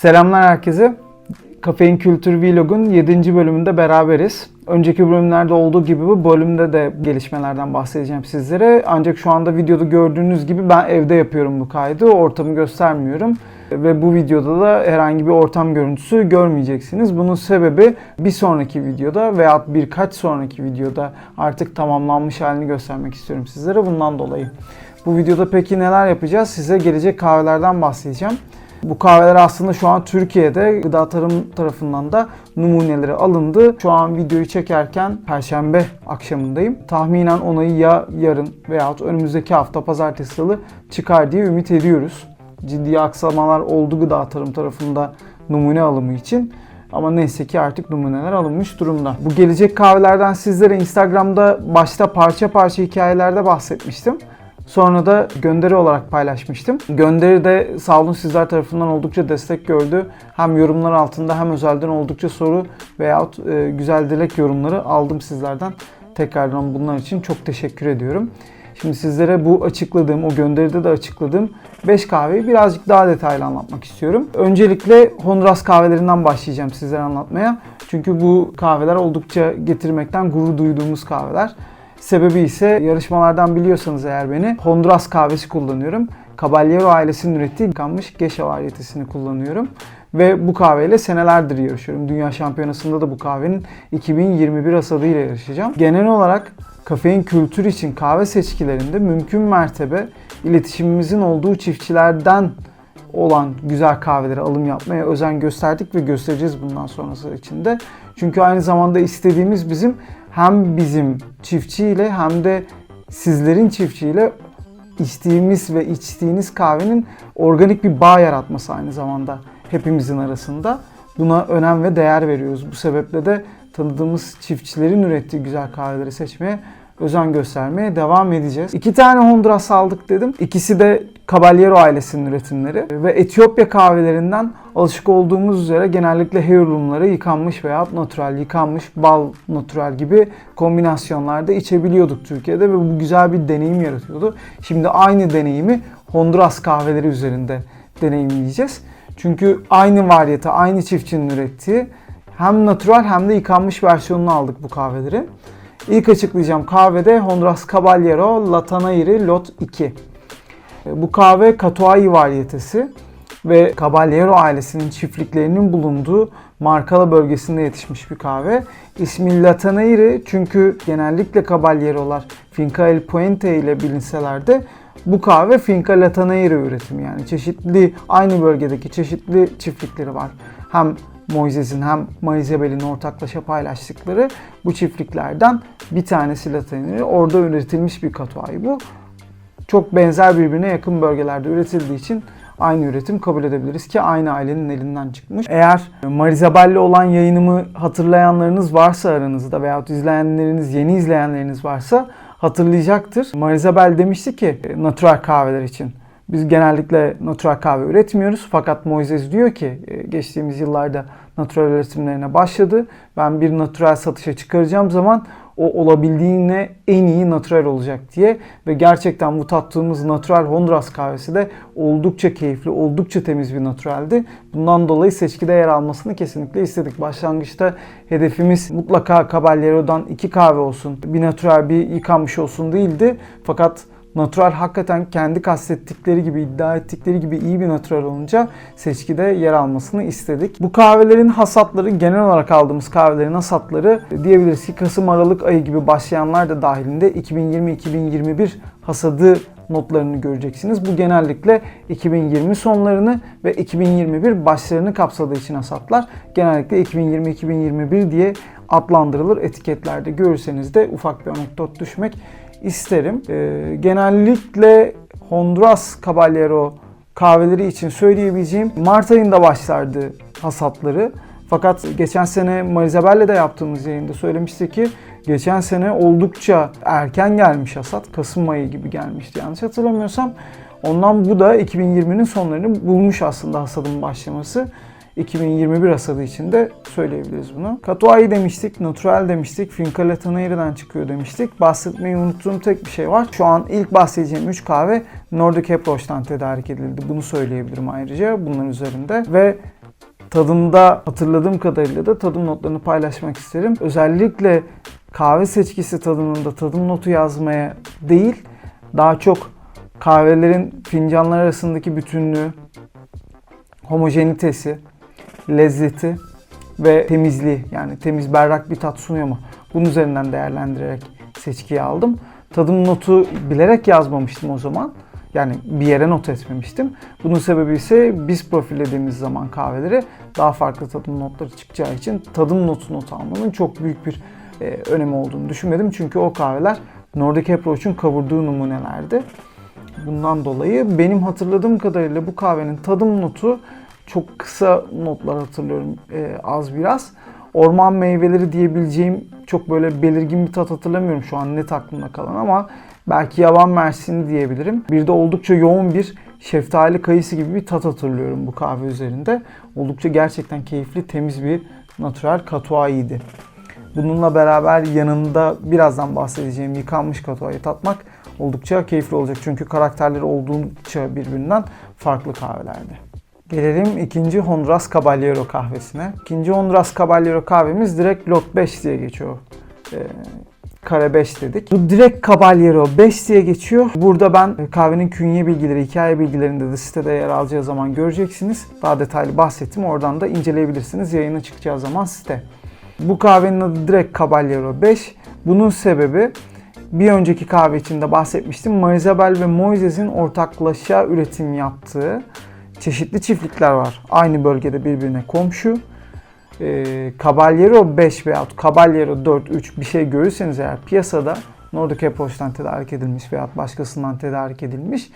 Selamlar herkese. Kafein Kültür Vlog'un 7. bölümünde beraberiz. Önceki bölümlerde olduğu gibi bu bölümde de gelişmelerden bahsedeceğim sizlere. Ancak şu anda videoda gördüğünüz gibi ben evde yapıyorum bu kaydı. Ortamı göstermiyorum. Ve bu videoda da herhangi bir ortam görüntüsü görmeyeceksiniz. Bunun sebebi bir sonraki videoda veya birkaç sonraki videoda artık tamamlanmış halini göstermek istiyorum sizlere bundan dolayı. Bu videoda peki neler yapacağız? Size gelecek kahvelerden bahsedeceğim. Bu kahveler aslında şu an Türkiye'de gıda tarım tarafından da numuneleri alındı. Şu an videoyu çekerken Perşembe akşamındayım. Tahminen onayı ya yarın veyahut önümüzdeki hafta Pazartesi salı çıkar diye ümit ediyoruz. Ciddi aksamalar oldu gıda tarım tarafında numune alımı için. Ama neyse ki artık numuneler alınmış durumda. Bu gelecek kahvelerden sizlere Instagram'da başta parça parça hikayelerde bahsetmiştim. Sonra da gönderi olarak paylaşmıştım. Gönderi de sağ olun sizler tarafından oldukça destek gördü. Hem yorumlar altında hem özelden oldukça soru veyahut e, güzel dilek yorumları aldım sizlerden. Tekrardan bunlar için çok teşekkür ediyorum. Şimdi sizlere bu açıkladığım, o gönderide de açıkladığım 5 kahveyi birazcık daha detaylı anlatmak istiyorum. Öncelikle Honduras kahvelerinden başlayacağım sizlere anlatmaya. Çünkü bu kahveler oldukça getirmekten gurur duyduğumuz kahveler. Sebebi ise yarışmalardan biliyorsanız eğer beni Honduras kahvesi kullanıyorum. Caballero ailesinin ürettiği yıkanmış geisha variyetesini kullanıyorum. Ve bu kahveyle senelerdir yarışıyorum. Dünya Şampiyonası'nda da bu kahvenin 2021 hasadıyla yarışacağım. Genel olarak kafein kültür için kahve seçkilerinde mümkün mertebe iletişimimizin olduğu çiftçilerden olan güzel kahveleri alım yapmaya özen gösterdik ve göstereceğiz bundan sonrası için de. Çünkü aynı zamanda istediğimiz bizim hem bizim çiftçiyle hem de sizlerin çiftçiyle içtiğimiz ve içtiğiniz kahvenin organik bir bağ yaratması aynı zamanda hepimizin arasında. Buna önem ve değer veriyoruz. Bu sebeple de tanıdığımız çiftçilerin ürettiği güzel kahveleri seçmeye özen göstermeye devam edeceğiz. İki tane Honduras aldık dedim. İkisi de Caballero ailesinin üretimleri ve Etiyopya kahvelerinden alışık olduğumuz üzere genellikle heirloomları yıkanmış veya natural, yıkanmış bal natural gibi kombinasyonlarda içebiliyorduk Türkiye'de ve bu güzel bir deneyim yaratıyordu. Şimdi aynı deneyimi Honduras kahveleri üzerinde deneyimleyeceğiz. Çünkü aynı variyete, aynı çiftçinin ürettiği hem natural hem de yıkanmış versiyonunu aldık bu kahveleri. İlk açıklayacağım kahvede Honduras Caballero Latanairi Lot 2. Bu kahve Katuai variyetesi ve Caballero ailesinin çiftliklerinin bulunduğu Markala bölgesinde yetişmiş bir kahve. İsmi Latanairi çünkü genellikle Caballero'lar Finca El Puente ile bilinseler de bu kahve Finca Latanairi üretimi yani çeşitli aynı bölgedeki çeşitli çiftlikleri var. Hem Moises'in hem Marizabel'in ortaklaşa paylaştıkları bu çiftliklerden bir tanesi Latanairi. Orada üretilmiş bir katuay bu. Çok benzer birbirine yakın bölgelerde üretildiği için aynı üretim kabul edebiliriz ki aynı ailenin elinden çıkmış. Eğer Marizabel'le olan yayınımı hatırlayanlarınız varsa aranızda veyahut izleyenleriniz, yeni izleyenleriniz varsa hatırlayacaktır. Marizabel demişti ki natural kahveler için biz genellikle natural kahve üretmiyoruz fakat Moises diyor ki geçtiğimiz yıllarda natural üretimlerine başladı. Ben bir natural satışa çıkaracağım zaman o olabildiğine en iyi natural olacak diye ve gerçekten bu tattığımız natural Honduras kahvesi de oldukça keyifli, oldukça temiz bir naturaldi. Bundan dolayı seçkide yer almasını kesinlikle istedik. Başlangıçta hedefimiz mutlaka Caballero'dan iki kahve olsun, bir natural bir yıkanmış olsun değildi. Fakat natural hakikaten kendi kastettikleri gibi, iddia ettikleri gibi iyi bir natural olunca seçkide yer almasını istedik. Bu kahvelerin hasatları, genel olarak aldığımız kahvelerin hasatları diyebiliriz ki Kasım-Aralık ayı gibi başlayanlar da dahilinde 2020-2021 hasadı notlarını göreceksiniz. Bu genellikle 2020 sonlarını ve 2021 başlarını kapsadığı için hasatlar genellikle 2020-2021 diye adlandırılır etiketlerde. Görürseniz de ufak bir anekdot düşmek isterim. Ee, genellikle Honduras Caballero kahveleri için söyleyebileceğim Mart ayında başlardı hasatları. Fakat geçen sene Marizabel'le de yaptığımız yayında söylemişti ki geçen sene oldukça erken gelmiş hasat. Kasım ayı gibi gelmişti yanlış hatırlamıyorsam. Ondan bu da 2020'nin sonlarını bulmuş aslında hasadın başlaması. 2021 hasadı için de söyleyebiliriz bunu. Katuai demiştik, natural demiştik, Finca Latanairi'den çıkıyor demiştik. Bahsetmeyi unuttuğum tek bir şey var. Şu an ilk bahsedeceğim 3 kahve Nordic Approach'tan tedarik edildi. Bunu söyleyebilirim ayrıca bunların üzerinde. Ve Tadında hatırladığım kadarıyla da tadım notlarını paylaşmak isterim. Özellikle kahve seçkisi tadımında tadım notu yazmaya değil, daha çok kahvelerin fincanlar arasındaki bütünlüğü, homojenitesi, lezzeti ve temizliği yani temiz berrak bir tat sunuyor mu? Bunun üzerinden değerlendirerek seçkiyi aldım. Tadım notu bilerek yazmamıştım o zaman. Yani bir yere not etmemiştim. Bunun sebebi ise biz profillediğimiz zaman kahveleri daha farklı tadım notları çıkacağı için tadım notu not almanın çok büyük bir e, önemi olduğunu düşünmedim. Çünkü o kahveler Nordic Approach'un kavurduğu numunelerdi. Bundan dolayı benim hatırladığım kadarıyla bu kahvenin tadım notu çok kısa notlar hatırlıyorum e, az biraz. Orman meyveleri diyebileceğim çok böyle belirgin bir tat hatırlamıyorum şu an net aklımda kalan ama belki yaban mersini diyebilirim. Bir de oldukça yoğun bir şeftali kayısı gibi bir tat hatırlıyorum bu kahve üzerinde. Oldukça gerçekten keyifli, temiz bir natural katuayıydı. Bununla beraber yanında birazdan bahsedeceğim yıkanmış katuayı tatmak oldukça keyifli olacak. Çünkü karakterleri oldukça birbirinden farklı kahvelerdi. Gelelim ikinci Honduras Caballero kahvesine. İkinci Honduras Caballero kahvemiz direkt Lot 5 diye geçiyor. Ee, kare 5 dedik. Bu direkt Caballero 5 diye geçiyor. Burada ben kahvenin künye bilgileri, hikaye bilgilerinde de sitede yer alacağı zaman göreceksiniz. Daha detaylı bahsettim. Oradan da inceleyebilirsiniz. Yayına çıkacağı zaman site. Bu kahvenin adı direkt Caballero 5. Bunun sebebi bir önceki kahve içinde bahsetmiştim. Marizabel ve Moises'in ortaklaşa üretim yaptığı çeşitli çiftlikler var. Aynı bölgede birbirine komşu. Ee, Caballero 5 veya Caballero 4, 3 bir şey görürseniz eğer piyasada Nordic Approach'tan tedarik edilmiş veya başkasından tedarik edilmiş.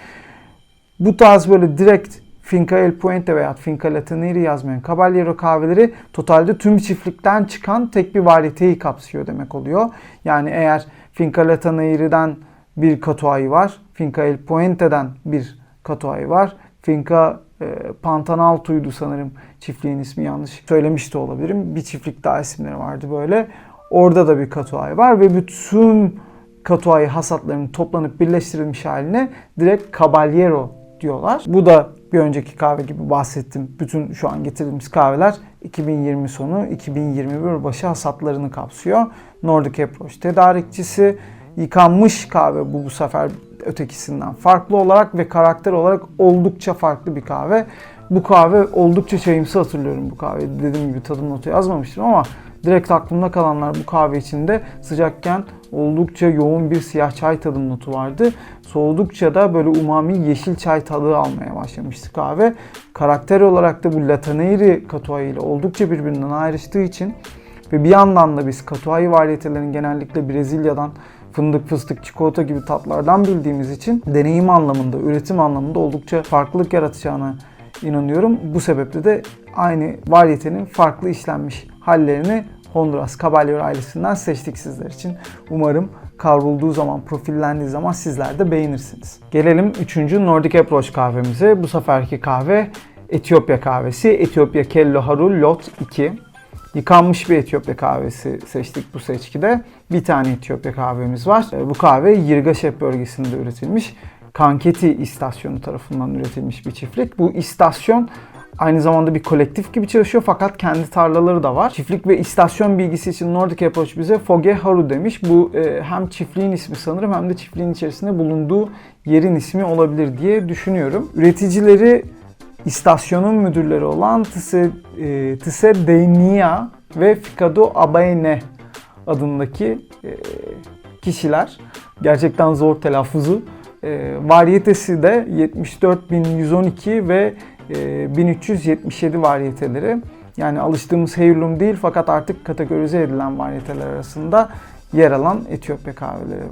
Bu tarz böyle direkt Finca El Puente veya Finca Lataneri yazmayan Caballero kahveleri totalde tüm çiftlikten çıkan tek bir varieteyi kapsıyor demek oluyor. Yani eğer Finca Lataneri'den bir katuayı var, Finca El Puente'den bir katuayı var, Finca e, Pantanalto'ydu sanırım çiftliğin ismi yanlış söylemiş de olabilirim. Bir çiftlik daha isimleri vardı böyle. Orada da bir katuay var ve bütün katuay hasatlarının toplanıp birleştirilmiş haline direkt Caballero diyorlar. Bu da bir önceki kahve gibi bahsettim. Bütün şu an getirdiğimiz kahveler 2020 sonu 2021 başı hasatlarını kapsıyor. Nordic Approach tedarikçisi yıkanmış kahve bu bu sefer ötekisinden farklı olarak ve karakter olarak oldukça farklı bir kahve. Bu kahve oldukça çayımsı hatırlıyorum bu kahveyi. Dediğim gibi tadım notu yazmamıştım ama direkt aklımda kalanlar bu kahve içinde sıcakken oldukça yoğun bir siyah çay tadım notu vardı. Soğudukça da böyle umami yeşil çay tadı almaya başlamıştı kahve. Karakter olarak da bu Lataneri Katuay ile oldukça birbirinden ayrıştığı için ve bir yandan da biz Katuay variyetelerin genellikle Brezilya'dan fındık, fıstık, çikolata gibi tatlardan bildiğimiz için deneyim anlamında, üretim anlamında oldukça farklılık yaratacağına inanıyorum. Bu sebeple de aynı varyetenin farklı işlenmiş hallerini Honduras Caballero ailesinden seçtik sizler için. Umarım kavrulduğu zaman, profillendiği zaman sizler de beğenirsiniz. Gelelim 3. Nordic Approach kahvemize. Bu seferki kahve Etiyopya kahvesi. Etiyopya Kello Harul Lot 2. Yıkanmış bir Etiyopya kahvesi seçtik bu seçkide. Bir tane Etiyopya kahvemiz var. Bu kahve Yirgaşep bölgesinde üretilmiş. Kanketi istasyonu tarafından üretilmiş bir çiftlik. Bu istasyon aynı zamanda bir kolektif gibi çalışıyor fakat kendi tarlaları da var. Çiftlik ve istasyon bilgisi için Nordic Approach bize Foge Haru demiş. Bu e, hem çiftliğin ismi sanırım hem de çiftliğin içerisinde bulunduğu yerin ismi olabilir diye düşünüyorum. Üreticileri istasyonun müdürleri olan Tise, e, Tise Denia ve Ficado Abayne adındaki e, kişiler. Gerçekten zor telaffuzu. E, variyetesi de 74.112 ve e, 1377 variyeteleri. Yani alıştığımız heirloom değil fakat artık kategorize edilen variyeteler arasında yer alan Etiyopya kahveleri.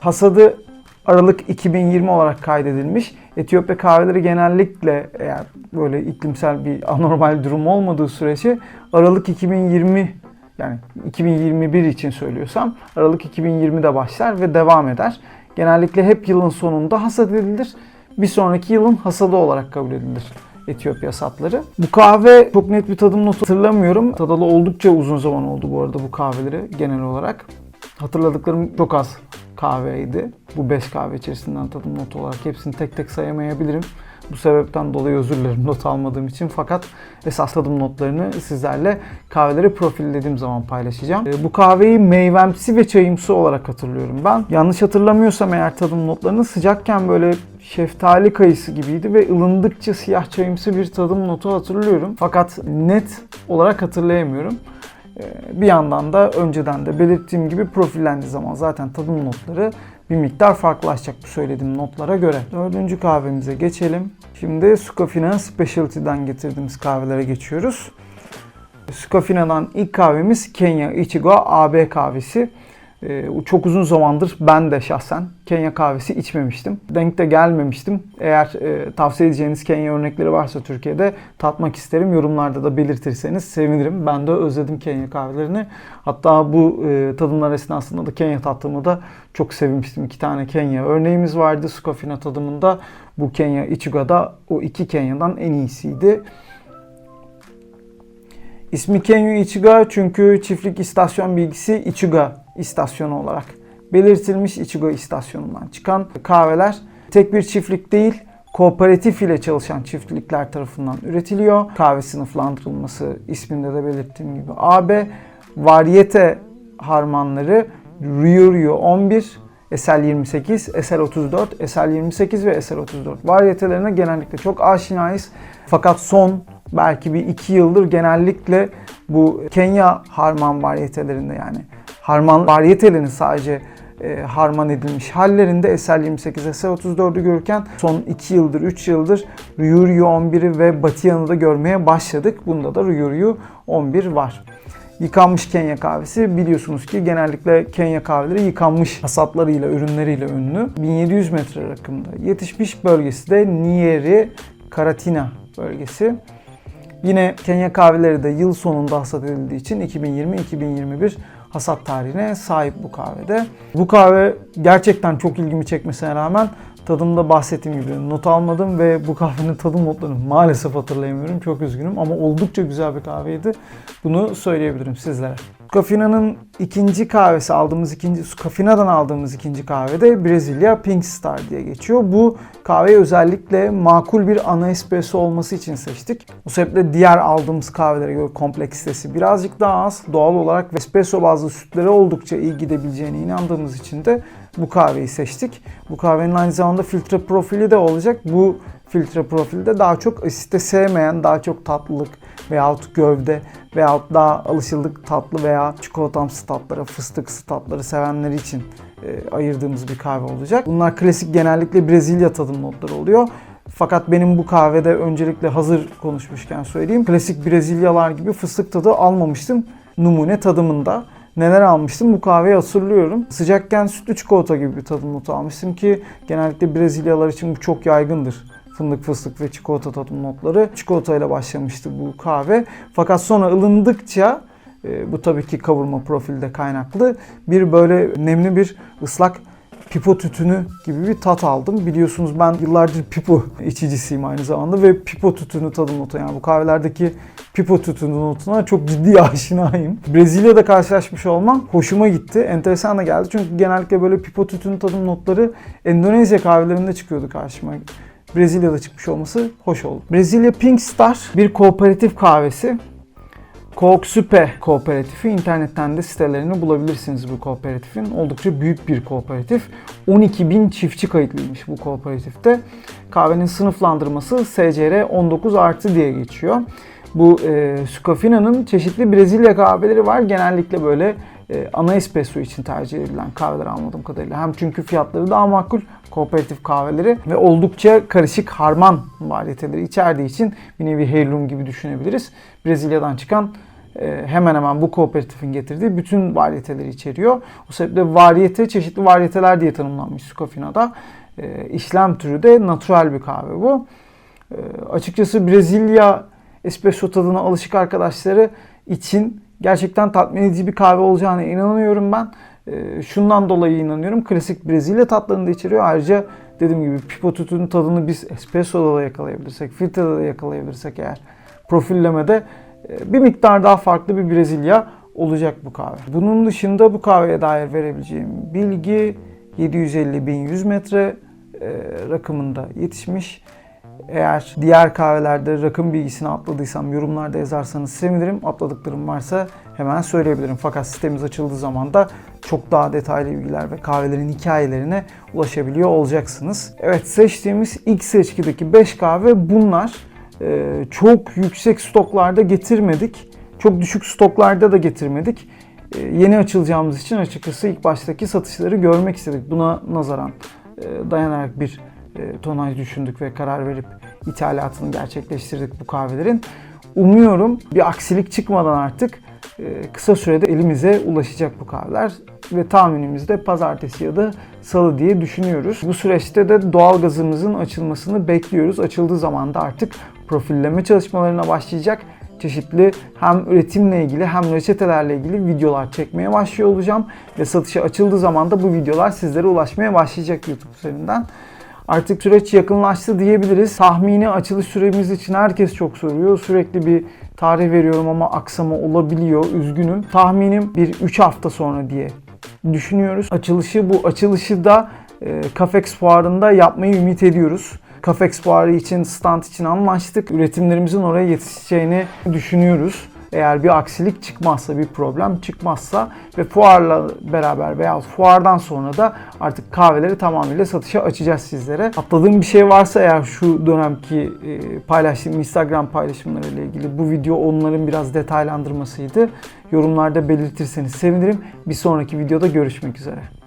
Hasadı Aralık 2020 olarak kaydedilmiş. Etiyopya kahveleri genellikle eğer böyle iklimsel bir anormal durum olmadığı sürece Aralık 2020 yani 2021 için söylüyorsam Aralık 2020'de başlar ve devam eder. Genellikle hep yılın sonunda hasat edilir. Bir sonraki yılın hasadı olarak kabul edilir. Etiyopya hasatları. Bu kahve çok net bir tadım notu hatırlamıyorum. Tadalı oldukça uzun zaman oldu bu arada bu kahveleri genel olarak. Hatırladıklarım çok az kahveydi. Bu 5 kahve içerisinden tadım notu olarak hepsini tek tek sayamayabilirim. Bu sebepten dolayı özür dilerim not almadığım için fakat esas tadım notlarını sizlerle kahveleri profillediğim zaman paylaşacağım. Ee, Bu kahveyi meyvemsi ve çayımsı olarak hatırlıyorum ben. Yanlış hatırlamıyorsam eğer tadım notlarını sıcakken böyle şeftali kayısı gibiydi ve ılındıkça siyah çayımsı bir tadım notu hatırlıyorum. Fakat net olarak hatırlayamıyorum. Ee, Bir yandan da önceden de belirttiğim gibi profillendiği zaman zaten tadım notları bir miktar farklılaşacak bu söylediğim notlara göre. Dördüncü kahvemize geçelim. Şimdi Scoffina Specialty'den getirdiğimiz kahvelere geçiyoruz. Scofina'dan ilk kahvemiz Kenya Ichigo AB kahvesi. Ee, çok uzun zamandır ben de şahsen Kenya kahvesi içmemiştim. Denk de gelmemiştim. Eğer e, tavsiye edeceğiniz Kenya örnekleri varsa Türkiye'de tatmak isterim. Yorumlarda da belirtirseniz sevinirim. Ben de özledim Kenya kahvelerini. Hatta bu e, tadımlar esnasında da Kenya tattığımı da çok sevmiştim. İki tane Kenya örneğimiz vardı Scofina tadımında. Bu Kenya Ichigo'da o iki Kenya'dan en iyisiydi. İsmi Kenyu Ichigo çünkü çiftlik istasyon bilgisi Ichigo istasyonu olarak belirtilmiş Ichigo istasyonundan çıkan kahveler tek bir çiftlik değil kooperatif ile çalışan çiftlikler tarafından üretiliyor. Kahve sınıflandırılması isminde de belirttiğim gibi AB. Varyete harmanları Ryuryu 11, SL28, SL34, SL28 ve SL34 varyetelerine genellikle çok aşinayız. Fakat son belki bir iki yıldır genellikle bu Kenya harman varyetelerinde yani harman varyetelerinin sadece e, harman edilmiş hallerinde SL28, SL34'ü görürken son 2 yıldır, 3 yıldır Ryuryu 11'i ve Batiyan'ı da görmeye başladık. Bunda da Ryuryu 11 var. Yıkanmış Kenya kahvesi biliyorsunuz ki genellikle Kenya kahveleri yıkanmış hasatlarıyla, ürünleriyle ünlü. 1700 metre rakımda yetişmiş bölgesi de Nieri Karatina bölgesi. Yine Kenya kahveleri de yıl sonunda hasat edildiği için 2020-2021 hasat tarihine sahip bu kahvede. Bu kahve gerçekten çok ilgimi çekmesine rağmen tadımda bahsettiğim gibi not almadım ve bu kahvenin tadım notlarını maalesef hatırlayamıyorum. Çok üzgünüm ama oldukça güzel bir kahveydi. Bunu söyleyebilirim sizlere. Scafina'nın ikinci kahvesi aldığımız ikinci Scafina'dan aldığımız ikinci kahve de Brezilya Pink Star diye geçiyor. Bu kahveyi özellikle makul bir ana espresso olması için seçtik. Bu sebeple diğer aldığımız kahvelere göre kompleksitesi birazcık daha az. Doğal olarak espresso bazlı sütlere oldukça iyi gidebileceğine inandığımız için de bu kahveyi seçtik. Bu kahvenin aynı zamanda filtre profili de olacak. Bu filtre profilde daha çok asite sevmeyen, daha çok tatlılık veyahut gövde veyahut daha alışıldık tatlı veya çikolatamsı tatları, fıstıksı tatları sevenler için e, ayırdığımız bir kahve olacak. Bunlar klasik genellikle Brezilya tadım notları oluyor. Fakat benim bu kahvede öncelikle hazır konuşmuşken söyleyeyim. Klasik Brezilyalar gibi fıstık tadı almamıştım numune tadımında. Neler almıştım bu kahveyi hatırlıyorum. Sıcakken sütlü çikolata gibi bir tadım notu almıştım ki genellikle Brezilyalar için bu çok yaygındır fındık, fıstık ve çikolata tadım notları. Çikolatayla başlamıştı bu kahve. Fakat sonra ılındıkça e, bu tabii ki kavurma profilde kaynaklı bir böyle nemli bir ıslak pipo tütünü gibi bir tat aldım. Biliyorsunuz ben yıllardır pipo içicisiyim aynı zamanda ve pipo tütünü tadım notu yani bu kahvelerdeki pipo tütünü notuna çok ciddi aşinayım. Brezilya'da karşılaşmış olmam hoşuma gitti. Enteresan da geldi çünkü genellikle böyle pipo tütünü tadım notları Endonezya kahvelerinde çıkıyordu karşıma. Brezilya'da çıkmış olması hoş oldu. Brezilya Pink Star bir kooperatif kahvesi. Kooksupe Kooperatifi internetten de sitelerini bulabilirsiniz bu kooperatifin. Oldukça büyük bir kooperatif. 12 bin çiftçi kayıtlıymış bu kooperatifte. Kahvenin sınıflandırması SCR 19 artı diye geçiyor. Bu e, Scofina'nın çeşitli Brezilya kahveleri var. Genellikle böyle e, ana espresso için tercih edilen kahveler anladığım kadarıyla. Hem çünkü fiyatları daha makul kooperatif kahveleri ve oldukça karışık harman variyeteleri içerdiği için bir nevi heirloom gibi düşünebiliriz. Brezilya'dan çıkan e, hemen hemen bu kooperatifin getirdiği bütün varyeteleri içeriyor. O sebeple variyete çeşitli varyeteler diye tanımlanmış Scofina'da. E, işlem türü de natural bir kahve bu. E, açıkçası Brezilya espresso tadına alışık arkadaşları için gerçekten tatmin edici bir kahve olacağına inanıyorum ben. E, şundan dolayı inanıyorum. Klasik Brezilya tatlarını da içeriyor. Ayrıca dediğim gibi pipo tütünün tadını biz espressoda da yakalayabilirsek, filtrede de yakalayabilirsek eğer profillemede e, bir miktar daha farklı bir Brezilya olacak bu kahve. Bunun dışında bu kahveye dair verebileceğim bilgi 750-1100 metre e, rakımında yetişmiş Eğer diğer kahvelerde rakım bilgisini atladıysam yorumlarda yazarsanız sevinirim. Atladıklarım varsa hemen söyleyebilirim. Fakat sitemiz açıldığı zaman da çok daha detaylı bilgiler ve kahvelerin hikayelerine ulaşabiliyor olacaksınız. Evet seçtiğimiz ilk seçkideki 5 kahve bunlar. Ee, çok yüksek stoklarda getirmedik. Çok düşük stoklarda da getirmedik. Ee, yeni açılacağımız için açıkçası ilk baştaki satışları görmek istedik. Buna nazaran e, dayanarak bir e, tonaj düşündük ve karar verip ithalatını gerçekleştirdik bu kahvelerin. Umuyorum bir aksilik çıkmadan artık e, kısa sürede elimize ulaşacak bu kahveler ve tahminimiz de pazartesi ya da salı diye düşünüyoruz. Bu süreçte de doğalgazımızın açılmasını bekliyoruz. Açıldığı zaman da artık profilleme çalışmalarına başlayacak. Çeşitli hem üretimle ilgili hem reçetelerle ilgili videolar çekmeye başlıyor olacağım. Ve satışa açıldığı zaman da bu videolar sizlere ulaşmaya başlayacak YouTube üzerinden. Artık süreç yakınlaştı diyebiliriz. Tahmini açılış süremiz için herkes çok soruyor. Sürekli bir tarih veriyorum ama aksama olabiliyor. Üzgünüm. Tahminim bir 3 hafta sonra diye düşünüyoruz. Açılışı bu açılışı da e, Cafex fuarında yapmayı ümit ediyoruz. Cafex fuarı için stand için anlaştık. Üretimlerimizin oraya yetişeceğini düşünüyoruz. Eğer bir aksilik çıkmazsa, bir problem çıkmazsa ve fuarla beraber veya fuardan sonra da artık kahveleri tamamıyla satışa açacağız sizlere. Atladığım bir şey varsa eğer şu dönemki e, paylaştığım Instagram paylaşımları ile ilgili bu video onların biraz detaylandırmasıydı. Yorumlarda belirtirseniz sevinirim. Bir sonraki videoda görüşmek üzere.